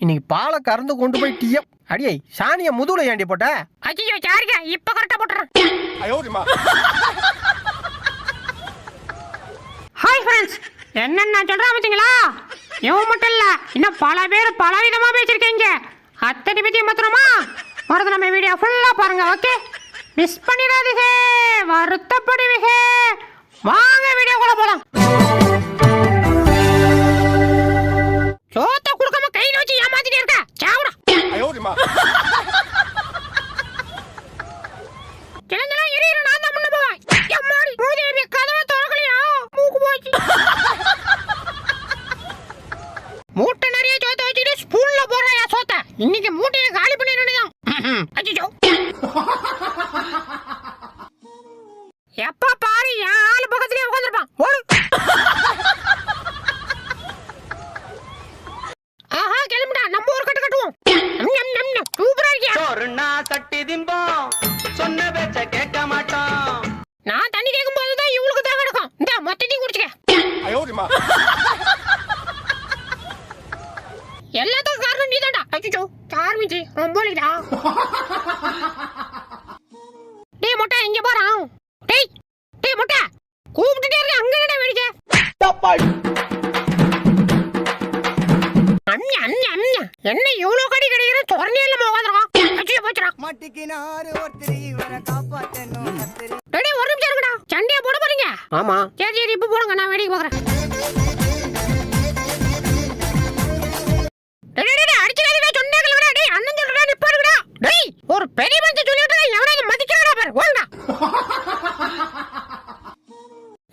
இன்னைக்கு பாலை கறந்து கொண்டு போய் டீய அடியை சாணிய முதுகுல ஏண்டி போட்ட? ஐயோ சாரிங்க இப்ப கரெக்டா போட்டுறேன். ஹாய் ஃப்ரெண்ட்ஸ் என்னன்னு நான் சொல்றேன் பார்த்தீங்களா இவன் மட்டும் இல்ல இன்னும் பல பேர் பல விதமா பேசியிருக்கீங்க. அத்தனை பத்தி மாத்திரமா மறந்து நம்ம வீடியோ ஃபுல்லா பாருங்க ஓகே மிஸ் பண்ணிடாதீங்க வருத்தப்படுவீங்க. வாங்க வீடியோக்குள்ள போலாம். போச்சு. மூட்டை நிறைய சோத்த வச்சுட்டு ஸ்பூன்ல போடுறாயா சோத்த. இன்னைக்கு மூட்டையை காலி பண்ணிடணும் அச்சோ எப்ப பாரு என் ஆளு பக்கத்துலயே உட்காந்துருப்பான் ஓடு ஆஹா கிளம்பிடா நம்ம ஒரு கட்டு கட்டுவோம் நம், நம், நம், நம். சூப்பரா இருக்கியா சோறுனா தட்டி திம்போம் சொன்ன பேச்ச கேட்க மாட்டோம் நான் தண்ணி கேட்கும் போது தான் இவளுக்கு தான் கிடக்கும் இந்த மொத்தத்தையும் குடிச்சுக்க எல்லாத்துக்கும் காரணம் நீ தான்டா அச்சோ ஆரம்பிச்சு ரொம்ப வலிக்குதா டேய் மொட்டை இங்க பாரா டேய் டேய் மொட்டை. கூப்பிட்டுட்டே இருக்க அங்க என்னடா வேடிக்கை? அம்யா அம்யா அம்யா என்ன இவ்வளவு கடி கிடைக்கிற சொரணியில உட்காந்துருக்கான் அச்சோ போச்சுடா மாட்டிக்கினாரு ஒருத்தர் இவரை காப்பாத்தணும் கத்திரி டேய் ஒரு நிமிஷம் இருக்குடா சண்டையா போட போறீங்க ஆமா சரி சரி இப்ப போடுங்க நான் வேடிக்கை. டேய், ஒரு பெரிய மனுஷன் சொல்லிட்டு எவனாவது மதிக்கிறானா பாரு, ஓடுடா.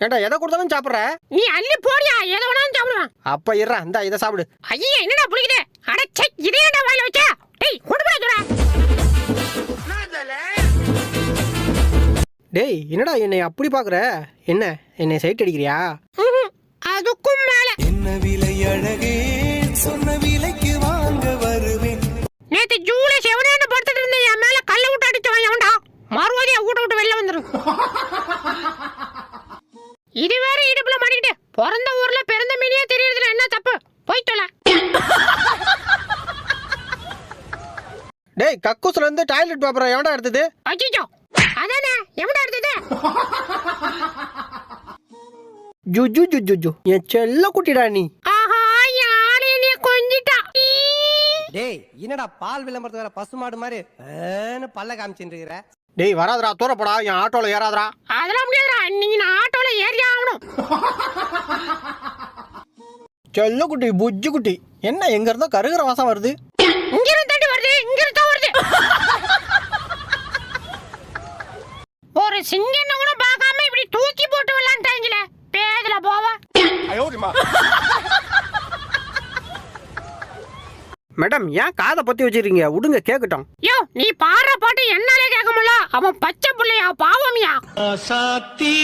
ஏண்டா எதை கொடுத்தாலும் சாப்பிடுற நீ அள்ளி போடியா, எதை வேணாலும் சாப்பிடுவேன். அப்ப இருடா இந்த இதை சாப்பிடு ஐயே, என்னடா புளிக்குது? அட, ச்சை, இதை வாயில வச்ச? டேய், கொண்டு போடா சொல்றேன். டேய் என்னடா என்னை அப்படி பாக்குற என்ன என்னை சைட் அடிக்கிறியா? அதுக்கும் மேல. என்ன விலை அழகே? டேய் கக்கூஸ்ல இருந்து டாய்லெட் பேப்பரை எவன்டா எடுத்தது? அச்சிச்சோ. அதானே எவன்டா எடுத்தது? ஜுஜு ஜுஜு ஜு என் செல்ல குட்டிடா நீ. ஆஹா யாரு என்னைய கொஞ்சிட்டா? ஈ. டேய் என்னடா பால் விளம்பரத்து வேற பசுமாடு மாதிரி ஏன்னு பல்ல காமிச்சுட்டு இருக்கிற? டேய் வராதடா தூரப்படா என் ஆட்டோல ஏறாதடா. அதெல்லாம் முடியாதுடா இன்னைக்கு நான் ஆட்டோல ஏறி ஆகணும். செல்ல குட்டி புஜ்ஜு குட்டி. என்ன எங்க இருந்தோ கருகிற வாசம் வருது இங்க இருந்து தண்டி வருது இங்க இருந்து தான் வருது ஒரு சிங்கன்னு கூட பார்க்காம இப்படி தூக்கி போட்டு விளாண்டாங்களே பேதுல போவ மேடம் ஏன் காதை பத்தி வச்சிருக்கீங்க? விடுங்க கேக்கட்டும். யோ நீ பாடுற பாட்டு என்னாலே கேட்க முடியல. அவன் பச்சை புள்ளையா பாவமியா? சாத்தி.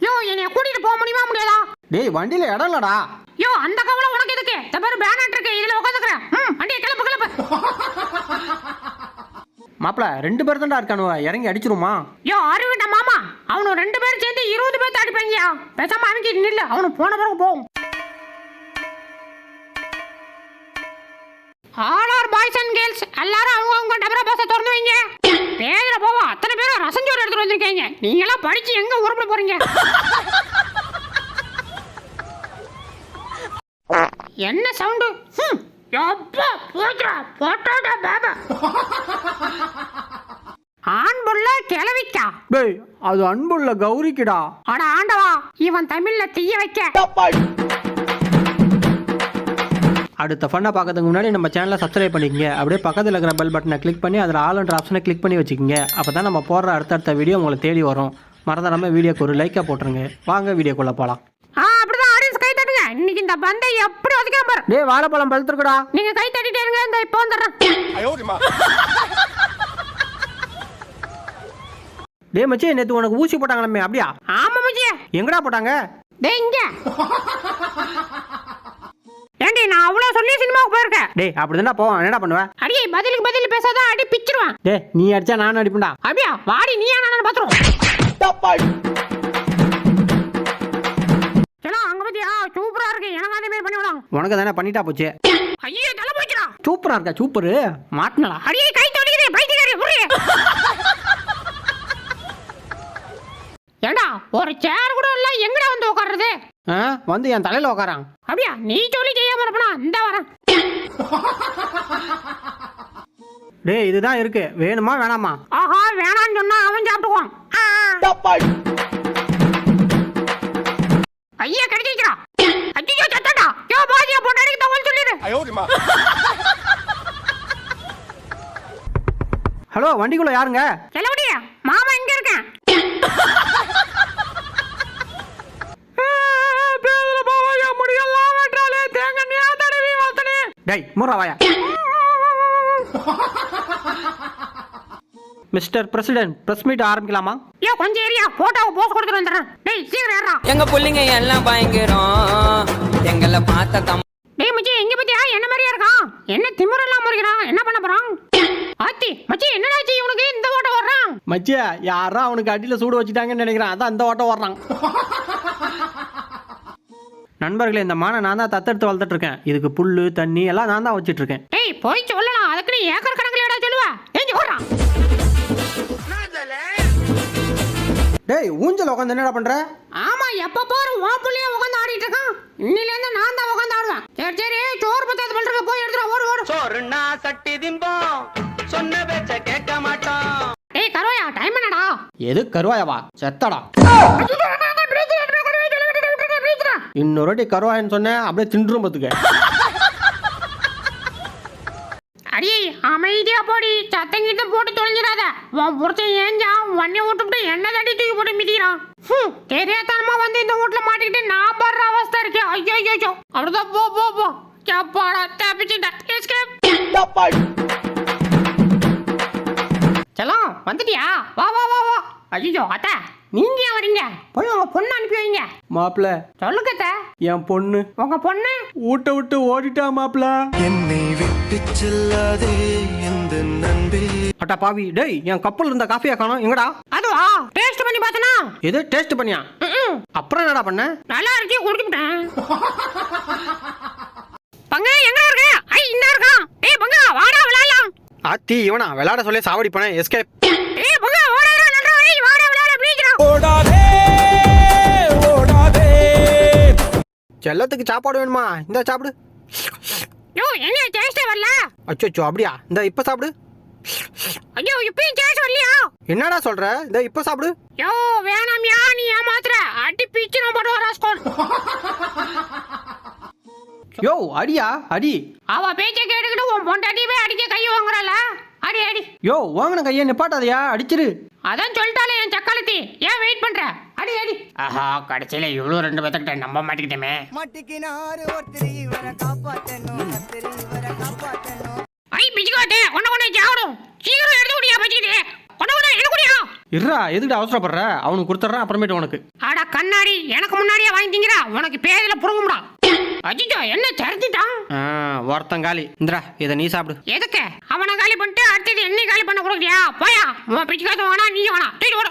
யோ என்னைய கூட்டிட்டு போக முடியுமா முடியாதா? டேய் வண்டியில இடம் இல்லடா. யோ அந்த கவலை உனக்கு எதுக்கு? இந்த பேரு பேனட் இருக்கு இதுல உட்காந்துக்கிறேன் ம் வண்டியை கிளப்பு கிளப்பு. மாப்பிள ரெண்டு பேர் தான்டா இருக்கானுவ இறங்கி அடிச்சிருமா யோ அறிவிட்ட மாமா அவனு ரெண்டு பேரும் சேர்ந்து இருபது பேர்த்து அடிப்பாங்கயா பேசாம அவங்க நில்லு அவனு போன பிறகு போகும் all are boys and girls எல்லாரும் அவங்க அவங்க டபரா பாச திறந்து வைங்க. பேதுல போவா அத்தனை பேரும் ரசஞ்சோறு எடுத்துட்டு வந்திருக்கீங்க. நீங்க எல்லாம் படிச்சு எங்க உருப்பட போறீங்க? என்ன சவுண்டு? போட்டோடா பாபா. ஆண் புள்ள கிளவிக்கா டேய் அது அன்புள்ள கௌரிக்குடா. அட ஆண்டவா இவன் தமிழ்ல தீய வைக்க. அடுத்த ஃபண்ணை பார்க்கறதுக்கு முன்னாடி நம்ம சேனலை சப்ஸ்கிரைப் பண்ணிக்கங்க. அப்படியே பக்கத்தில் இருக்கிற பெல் பட்டனை கிளிக் பண்ணி அதில் ஆல்ன்ற ஆப்ஷனை கிளிக் பண்ணி வச்சுக்கோங்க. அப்போ தான் நம்ம போடுற அடுத்தடுத்த வீடியோ உங்களை தேடி வரும். மறந்துடாம வீடியோக்கு ஒரு லைக்காக போட்டுருங்க. வாங்க வீடியோக்குள்ளே போகலாம் ஆ அப்படிதான் ஆடியன்ஸ் கை தட்டுங்க. இன்னைக்கு இந்த பந்தை எப்படி ஒதுக்காம பாரு. டேய் வாழைப்பழம் பழுத்துருக்குடா. நீங்க கை தட்டிட்டே இருங்க இந்த இப்போ வந்துடுறேன். டேய் மச்சி நேற்று உனக்கு ஊசி போட்டாங்களே அப்படியா? ஆமா மச்சி எங்கடா போட்டாங்க? டேய் இங்க. நான் அவ்வளவு சொல்லி சினிமாவுக்கு போயிருக்கேன். டேய் அப்படி போவோம். என்னடா பண்ணுவ? அடியே பதிலுக்கு பதில் பேசாதான் அடி பிச்சிருவான். டேய் நீ அடிச்சா நான் அடிப்பேன்டா. அப்படியா? வாடி நீயா நான் பாத்துருவோம். சலோ அங்க பத்தியா? சூப்பரா இருக்கு. எனக்கு அதே மாதிரி பண்ணி விடாங்க உனக்கு தானே பண்ணிட்டா போச்சு. ஐயோ சூப்பரா இருக்கா? சூப்பரு. மாட்டினலா அடியே கை தொடிக்குது பைத்தியக்காரி புரிய ஏண்டா ஒரு சேர் கூட இல்ல எங்கடா வந்து உட்கார்றது வந்து என் தலையில உட்காரான் அப்படியா நீ சொல்லி செய்யாம இருப்பனா இந்த வரேன். டேய் இதுதான் இருக்கு. வேணுமா வேணாமா? ஆஹா வேணாம்னு சொன்னா அவன் சாப்பிட்டுக்குவான். ஆ. ஐயா கிடைச்சிக்கிறா ஐயோ சத்தடா யோ பாதியா போட்டாடி தகவல் சொல்லிடு. ஹலோ வண்டிக்குள்ள யாருங்க? செல்லபடியா மாமா டேய் மூறா வாயா. மிஸ்டர் பிரசிடென்ட் பிரஸ் மீட் ஆரம்பிக்கலாமா? ஐயோ கொஞ்சம் ஏரியா போட்டோவை போஸ்ட் கொடுத்துட்டு வந்துடுறேன். டேய் சீக்கிரம் ஏறா எங்க புள்ளைங்க எல்லாம் பயங்கரம். எங்களை பார்த்த தம் டேய் மச்சி எங்க பத்தியா என்ன மாதிரியா இருக்கான்? என்ன திமிர இல்லாம இருக்கிறான் என்ன பண்ண போறான்? ஆத்தி மச்சி என்னடாச்சு இவனுக்கு? இந்த ஓட்ட வர்றான் மச்சியா யாரோ அவனுக்கு அடியில சூடு வச்சுட்டாங்கன்னு நினைக்கிறேன். அதான் அந்த ஓட்டம் வர்றான் நண்பர்களே இந்த மானை நான் தான் தத்தெடுத்து வளர்த்துட்டு இருக்கேன் இதுக்கு புல்லு தண்ணி எல்லாம் நான் தான் வச்சிட்டு இருக்கேன் டேய் போய் சொல்லலாம். அதுக்கு நீ ஏக்கர் கணக்கில் ஏடா சொல்லுவ? ஏஞ்சி ஓடுறான் டேய் ஊஞ்சல் உட்காந்து என்னடா பண்ற? ஆமா எப்ப பாரு உன் புள்ளைய உட்காந்து ஆடிட்டு இருக்கான் இன்னில இருந்து நான் தான் உட்காந்து ஆடுவேன். சரி சரி சோறு பத்தாது பண்றது போய் எடுத்துட்டு ஓடு ஓடு. சோறுனா சட்டி திம்போம். சொன்ன பேச்ச கேட்க மாட்டோம். டேய் கருவாயா டைம் என்னடா? எது கருவாயவா? செத்தடா. இன்னொரு வாட்டி கருவாயன்னு சொன்னேன் அப்படியே தின்றும் பார்த்துக்க. அடி அமைதியா போடி. சத்தம் கிட்ட போட்டு தொலைஞ்சிடாத. உன் புருஷன் ஏஞ்சா வண்டி விட்டுவிட்டு என்ன தடி தூக்கி போட்டு மிதிக்கிறான். தெரியாதனமா வந்து இந்த வீட்டுல மாட்டிக்கிட்டு நான் படுற அவஸ்தை இருக்கே. ஐயோ ஐயோ அப்படிதான் போ போ போ. கேப்பாடா தப்பிச்சுட்டேன் எஸ்கேப் செல்லம் வந்துட்டியா? வா வா வா வா. ஐயோ அத்தை. நீங்க ஏன் வரீங்க. போய் உங்க பொண்ணு அனுப்பி வைங்க. மாப்பிள. சொல்லுங்க அத்தை என் பொண்ணு. உங்க பொண்ணு? ஊட்ட விட்டு ஓடிட்டா மாப்பிள. என்னை விட்டு செல்லாதே எந்த நண்பே. அட்டா பாவி. டேய் என் கப்பல் இருந்த காஃபியா காணோம். எங்கடா? அதுவா? டேஸ்ட் பண்ணி பார்த்தனா? எது? டேஸ்ட் பண்ணியா? அப்புறம் என்னடா பண்ண? நல்லா இருக்கு குடிச்சுட்டேன் பங்க எங்க இருக்க? ஐ இந்த இருக்கான் ஏய் பங்க வாடா விளையாடலாம். ஆத்தி இவனா விளையாட சொல்லி சாவடி பண்ண எஸ்கேப் ஏய் பங்க வாடா நல்லா ஏய் வாடா விளையாட ப்ளீஸ்டா ஓடாதே ஓடாதே. செல்லத்துக்கு சாப்பாடு வேணுமா? இந்த சாப்பிடு. யோ என்ன டேஸ்ட் வரல? அச்சோ அப்படியா? இந்த இப்ப சாப்பிடு. ஐயோ இப்பயும் டேஸ்ட் வரலையா? என்னடா சொல்ற? இந்த இப்ப சாப்பிடு. யோ வேணாம்யா நீ ஏமாத்துற. அடி பிச்சு வரா ஸ்கோர் யோ அடியா அடி. அவ பேச்ச கேட்டுக்கிட்டு உன் பொண்டாட்டியவே அடிக்க கை வாங்குறல அடி அடி. யோ வாங்கின கையை நிப்பாட்டாதயா? அடிச்சிரு. அதான் சொல்லிட்டாலே என் சக்காலத்தி ஏன் வெயிட் பண்ற அடி அடி ஆஹா கடைசியில இவ்வளவு ரெண்டு பேத்துக்கிட்ட நம்ப மாட்டேங்கிட்டமே மாட்டிக்கினாரு ஒருத்தர் இவரை காப்பாத்தணும். கத்திரி இவரை காப்பாத்தணும். ஐ பிச்சுக்காட்டு ஒன்ன ஒண்ணு சாவடும் சீக்கிரம் எடுத்து குடியா பச்சிக்கிட்டு ஒன்ன ஒண்ணு எடுத்து குடியா இருடா எதுக்கு அவசரப்படுற? அவனுக்கு கொடுத்துட்றேன் அப்புறமேட்டு உனக்கு. அட கண்ணாடி எனக்கு முன்னாடியே வாங்கி திங்கிறா உனக்கு பேதில புடுங்கும்டா. அஜிஜோ என்ன ஆ, ஒருத்தன் காலி. இந்திரா இதை நீ சாப்பிடு. எதுக்கு? அவனை காலி பண்ணிட்டு அடுத்தது என்ன காலி பண்ண கொடுக்குறியா? போயா. உன் பிச்சுக்காத்து வேணா நீ வேணா தூக்கி ஓடு.